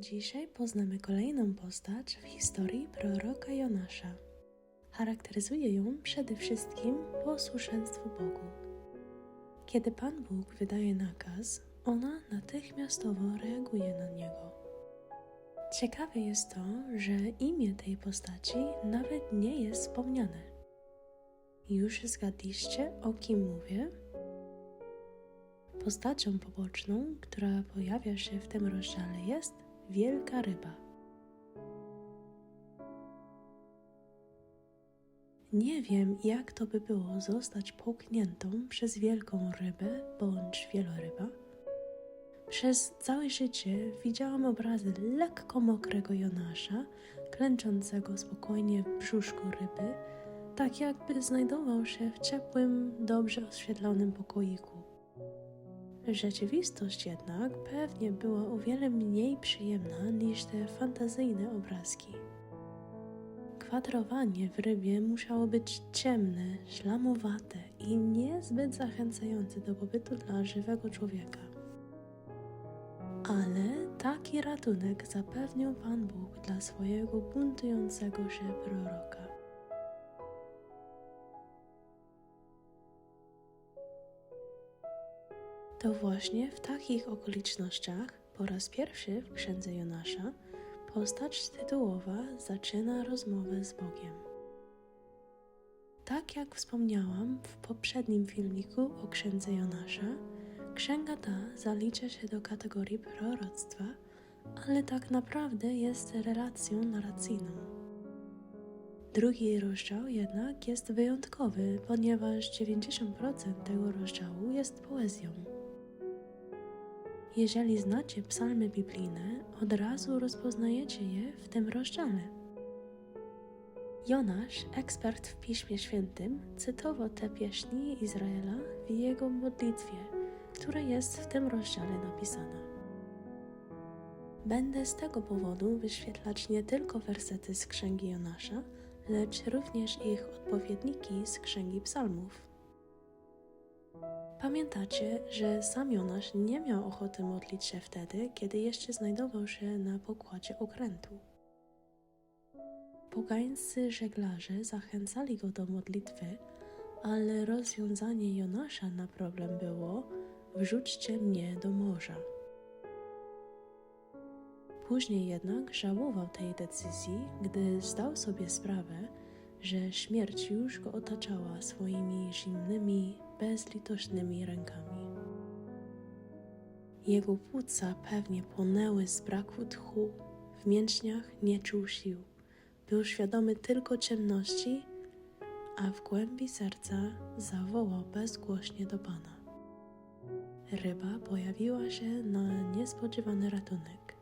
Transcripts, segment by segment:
Dzisiaj poznamy kolejną postać w historii proroka Jonasza. Charakteryzuje ją przede wszystkim posłuszeństwo Bogu. Kiedy Pan Bóg wydaje nakaz, ona natychmiastowo reaguje na niego. Ciekawe jest to, że imię tej postaci nawet nie jest wspomniane. Już zgadliście, o kim mówię? Postacią poboczną, która pojawia się w tym rozdziale jest wielka ryba. Nie wiem, jak to by było zostać połkniętą przez wielką rybę bądź wieloryba. Przez całe życie widziałam obrazy lekko mokrego Jonasza, klęczącego spokojnie w brzuszku ryby, tak jakby znajdował się w ciepłym, dobrze oświetlonym pokoiku. Rzeczywistość jednak pewnie była o wiele mniej przyjemna niż te fantazyjne obrazki. Kwaterowanie w rybie musiało być ciemne, ślamowate i niezbyt zachęcające do pobytu dla żywego człowieka. Ale taki ratunek zapewnił Pan Bóg dla swojego buntującego się proroka. To właśnie w takich okolicznościach po raz pierwszy w księdze Jonasza postać tytułowa zaczyna rozmowę z Bogiem. Tak jak wspomniałam w poprzednim filmiku o księdze Jonasza, księga ta zalicza się do kategorii proroctwa, ale tak naprawdę jest relacją narracyjną. Drugi rozdział jednak jest wyjątkowy, ponieważ 90% tego rozdziału jest poezją. Jeżeli znacie psalmy biblijne, od razu rozpoznajecie je w tym rozdziale. Jonasz, ekspert w Piśmie Świętym, cytował te pieśni Izraela w jego modlitwie, która jest w tym rozdziale napisana. Będę z tego powodu wyświetlać nie tylko wersety z księgi Jonasza, lecz również ich odpowiedniki z księgi Psalmów. Pamiętacie, że sam Jonasz nie miał ochoty modlić się wtedy, kiedy jeszcze znajdował się na pokładzie okrętu. Pogańscy żeglarze zachęcali go do modlitwy, ale rozwiązanie Jonasza na problem było: wrzućcie mnie do morza. Później jednak żałował tej decyzji, gdy zdał sobie sprawę, że śmierć już go otaczała swoimi zimnymi, bezlitośnymi rękami. Jego płuca pewnie płonęły z braku tchu, w mięśniach nie czuł sił, był świadomy tylko ciemności, a w głębi serca zawołał bezgłośnie do Pana. Ryba pojawiła się na niespodziewany ratunek.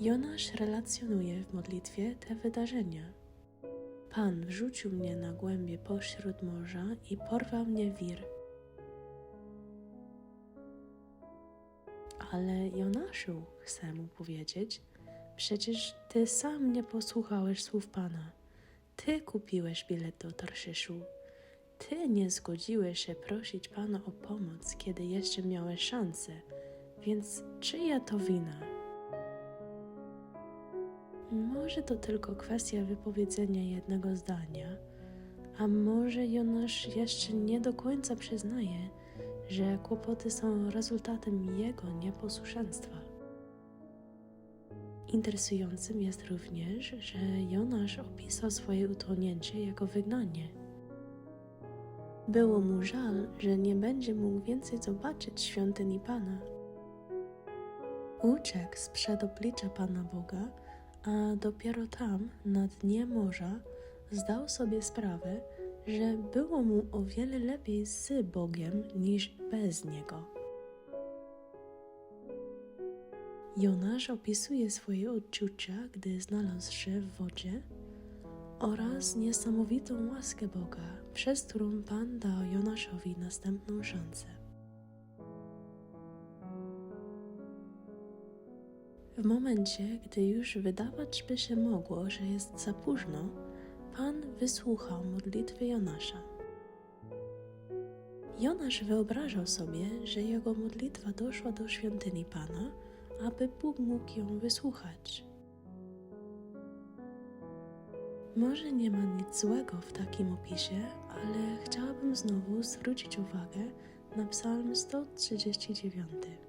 Jonasz relacjonuje w modlitwie te wydarzenia Pan wrzucił mnie na głębie pośród morza i porwał mnie wir. Ale Jonaszu, chcę mu powiedzieć, przecież ty sam nie posłuchałeś słów Pana. Ty kupiłeś bilet do Tarszyszu. Ty nie zgodziłeś się prosić Pana o pomoc, kiedy jeszcze miałeś szansę, więc czyja to wina? Może to tylko kwestia wypowiedzenia jednego zdania, a może Jonasz jeszcze nie do końca przyznaje, że kłopoty są rezultatem jego nieposłuszeństwa. Interesującym jest również, że Jonasz opisał swoje utonięcie jako wygnanie. Było mu żal, że nie będzie mógł więcej zobaczyć świątyni Pana. Uciekł sprzed oblicza Pana Boga, a dopiero tam, na dnie morza, zdał sobie sprawę, że było mu o wiele lepiej z Bogiem niż bez Niego. Jonasz opisuje swoje odczucia, gdy znalazł się w wodzie oraz niesamowitą łaskę Boga, przez którą Pan dał Jonaszowi następną szansę. W momencie, gdy już wydawać by się mogło, że jest za późno, Pan wysłuchał modlitwy Jonasza. Jonasz wyobrażał sobie, że jego modlitwa doszła do świątyni Pana, aby Bóg mógł ją wysłuchać. Może nie ma nic złego w takim opisie, ale chciałabym znowu zwrócić uwagę na Psalm 139.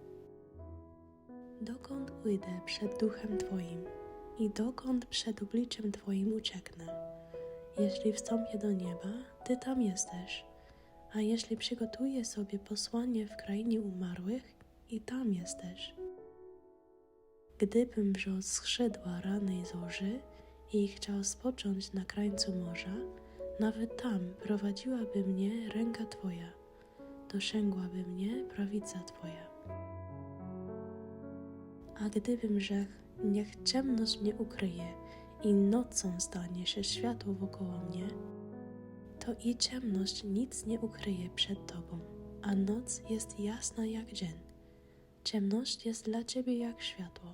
Dokąd ujdę przed duchem Twoim i dokąd przed obliczem Twoim ucieknę? Jeśli wstąpię do nieba, Ty tam jesteś, a jeśli przygotuję sobie posłanie w krainie umarłych, i tam jesteś. Gdybym wziął skrzydła ranej zorzy i chciał spocząć na krańcu morza, nawet tam prowadziłaby mnie ręka Twoja, dosięgłaby mnie prawica Twoja. A gdybym rzekł, niech ciemność mnie ukryje i nocą stanie się światło wokoło mnie, to i ciemność nic nie ukryje przed Tobą, a noc jest jasna jak dzień. Ciemność jest dla Ciebie jak światło.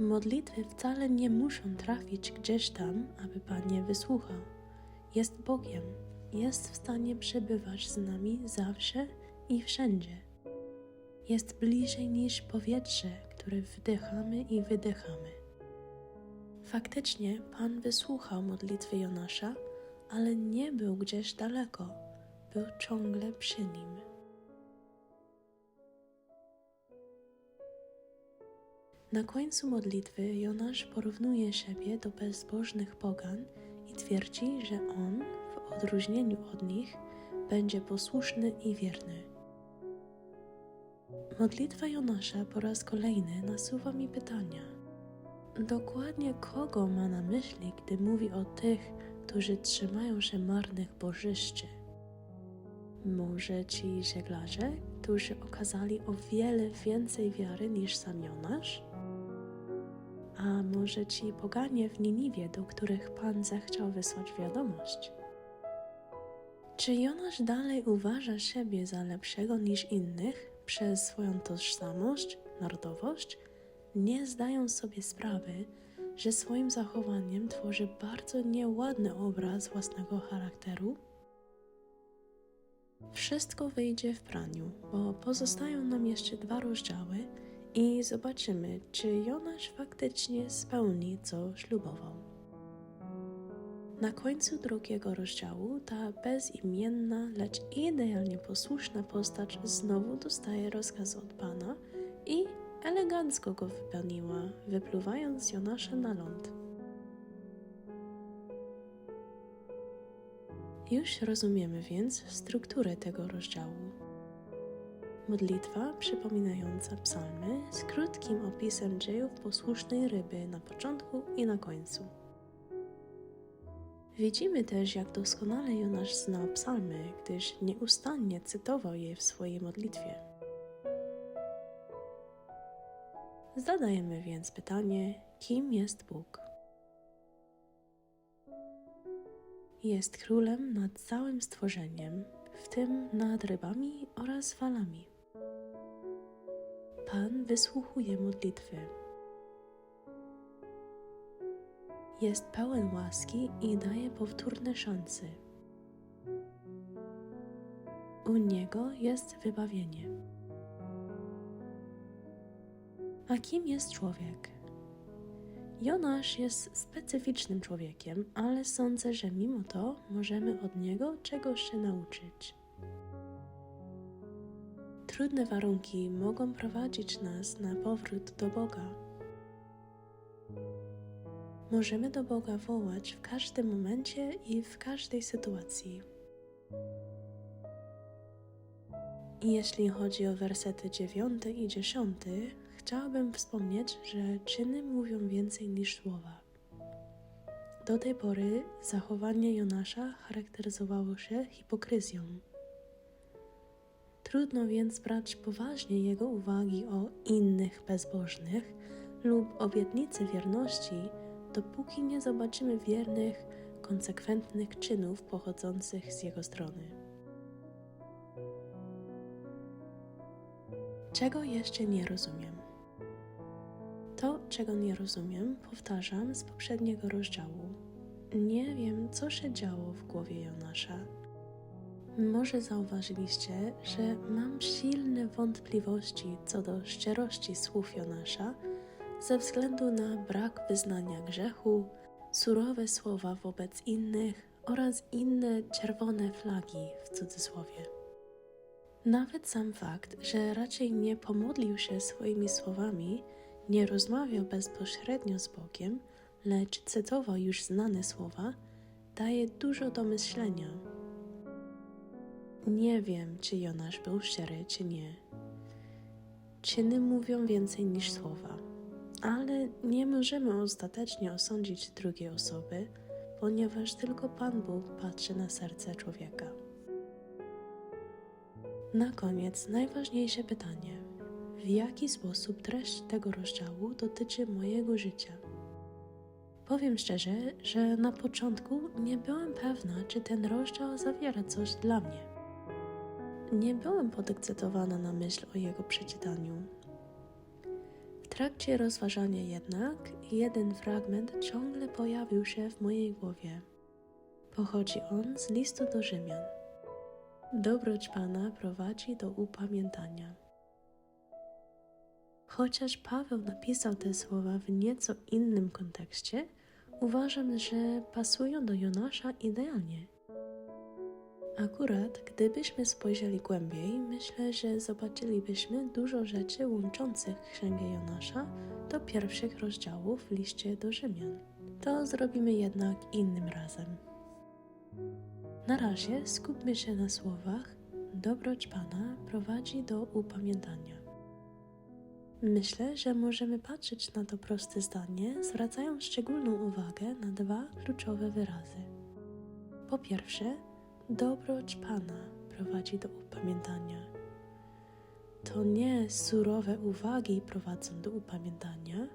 Modlitwy wcale nie muszą trafić gdzieś tam, aby Pan je wysłuchał. Jest Bogiem, jest w stanie przebywać z nami zawsze i wszędzie. Jest bliżej niż powietrze, które wdychamy i wydychamy. Faktycznie Pan wysłuchał modlitwy Jonasza, ale nie był gdzieś daleko, był ciągle przy nim. Na końcu modlitwy Jonasz porównuje siebie do bezbożnych pogan i twierdzi, że on, w odróżnieniu od nich, będzie posłuszny i wierny. Modlitwa Jonasza po raz kolejny nasuwa mi pytania. Dokładnie kogo ma na myśli, gdy mówi o tych, którzy trzymają się marnych bożyszczy? Może ci żeglarze, którzy okazali o wiele więcej wiary niż sam Jonasz? A może ci poganie w Niniwie, do których Pan zechciał wysłać wiadomość? Czy Jonasz dalej uważa siebie za lepszego niż innych przez swoją tożsamość, narodowość, nie zdają sobie sprawy, że swoim zachowaniem tworzy bardzo nieładny obraz własnego charakteru? Wszystko wyjdzie w praniu, bo pozostają nam jeszcze dwa rozdziały i zobaczymy, czy Jonasz faktycznie spełni, co ślubował. Na końcu drugiego rozdziału ta bezimienna, lecz idealnie posłuszna postać znowu dostaje rozkaz od Pana i elegancko go wypełniła, wypluwając Jonasza na ląd. Już rozumiemy więc strukturę tego rozdziału. Modlitwa przypominająca psalmy z krótkim opisem dziejów posłusznej ryby na początku i na końcu. Widzimy też, jak doskonale Jonasz zna psalmy, gdyż nieustannie cytował je w swojej modlitwie. Zadajemy więc pytanie, kim jest Bóg? Jest królem nad całym stworzeniem, w tym nad rybami oraz falami. Pan wysłuchuje modlitwy. Jest pełen łaski i daje powtórne szanse. U Niego jest wybawienie. A kim jest człowiek? Jonasz jest specyficznym człowiekiem, ale sądzę, że mimo to możemy od niego czegoś się nauczyć. Trudne warunki mogą prowadzić nas na powrót do Boga. Możemy do Boga wołać w każdym momencie i w każdej sytuacji. Jeśli chodzi o wersety 9 i 10, chciałabym wspomnieć, że czyny mówią więcej niż słowa. Do tej pory zachowanie Jonasza charakteryzowało się hipokryzją. Trudno więc brać poważnie jego uwagi o innych bezbożnych lub obietnicy wierności, dopóki nie zobaczymy wiernych, konsekwentnych czynów pochodzących z jego strony. Czego jeszcze nie rozumiem? To, czego nie rozumiem, powtarzam z poprzedniego rozdziału. Nie wiem, co się działo w głowie Jonasza. Może zauważyliście, że mam silne wątpliwości co do szczerości słów Jonasza ze względu na brak wyznania grzechu, surowe słowa wobec innych oraz inne czerwone flagi w cudzysłowie. Nawet sam fakt, że raczej nie pomodlił się swoimi słowami, nie rozmawiał bezpośrednio z Bogiem, lecz cytował już znane słowa, daje dużo do myślenia. Nie wiem, czy Jonasz był szczery, czy nie. Czyny mówią więcej niż słowa, ale nie możemy ostatecznie osądzić drugiej osoby, ponieważ tylko Pan Bóg patrzy na serce człowieka. Na koniec najważniejsze pytanie: w jaki sposób treść tego rozdziału dotyczy mojego życia? Powiem szczerze, że na początku nie byłem pewna, czy ten rozdział zawiera coś dla mnie. Nie byłem podekscytowana na myśl o jego przeczytaniu. Trakcie rozważania jednak jeden fragment ciągle pojawił się w mojej głowie. Pochodzi on z listu do Rzymian. Dobroć Pana prowadzi do upamiętania. Chociaż Paweł napisał te słowa w nieco innym kontekście, uważam, że pasują do Jonasza idealnie. Akurat, gdybyśmy spojrzeli głębiej, myślę, że zobaczylibyśmy dużo rzeczy łączących Księgę Jonasza do pierwszych rozdziałów w liście do Rzymian. To zrobimy jednak innym razem. Na razie skupmy się na słowach Dobroć Pana prowadzi do upamiętania. Myślę, że możemy patrzeć na to proste zdanie, zwracając szczególną uwagę na dwa kluczowe wyrazy. Po pierwsze, dobroć Pana prowadzi do upamiętania. To nie surowe uwagi prowadzą do upamiętania,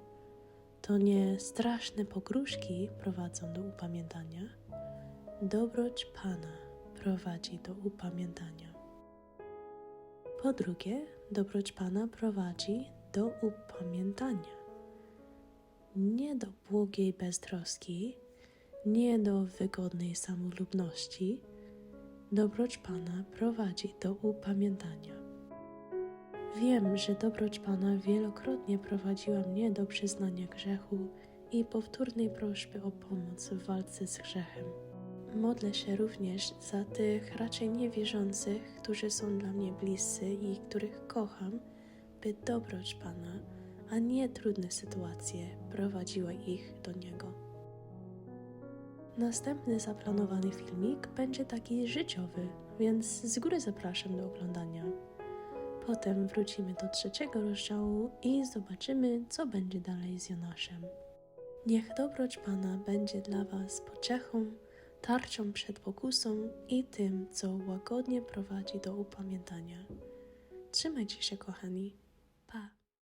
to nie straszne pogróżki prowadzą do upamiętania. Dobroć Pana prowadzi do upamiętania. Po drugie, dobroć Pana prowadzi do upamiętania. Nie do błogiej beztroski, nie do wygodnej samolubności. Dobroć Pana prowadzi do upamiętania. Wiem, że dobroć Pana wielokrotnie prowadziła mnie do przyznania grzechu i powtórnej prośby o pomoc w walce z grzechem. Modlę się również za tych raczej niewierzących, którzy są dla mnie bliscy i których kocham, by dobroć Pana, a nie trudne sytuacje prowadziła ich do Niego. Następny zaplanowany filmik będzie taki życiowy, więc z góry zapraszam do oglądania. Potem wrócimy do trzeciego rozdziału i zobaczymy, co będzie dalej z Jonaszem. Niech dobroć Pana będzie dla Was pociechą, tarczą przed pokusą i tym, co łagodnie prowadzi do upamiętania. Trzymajcie się, kochani.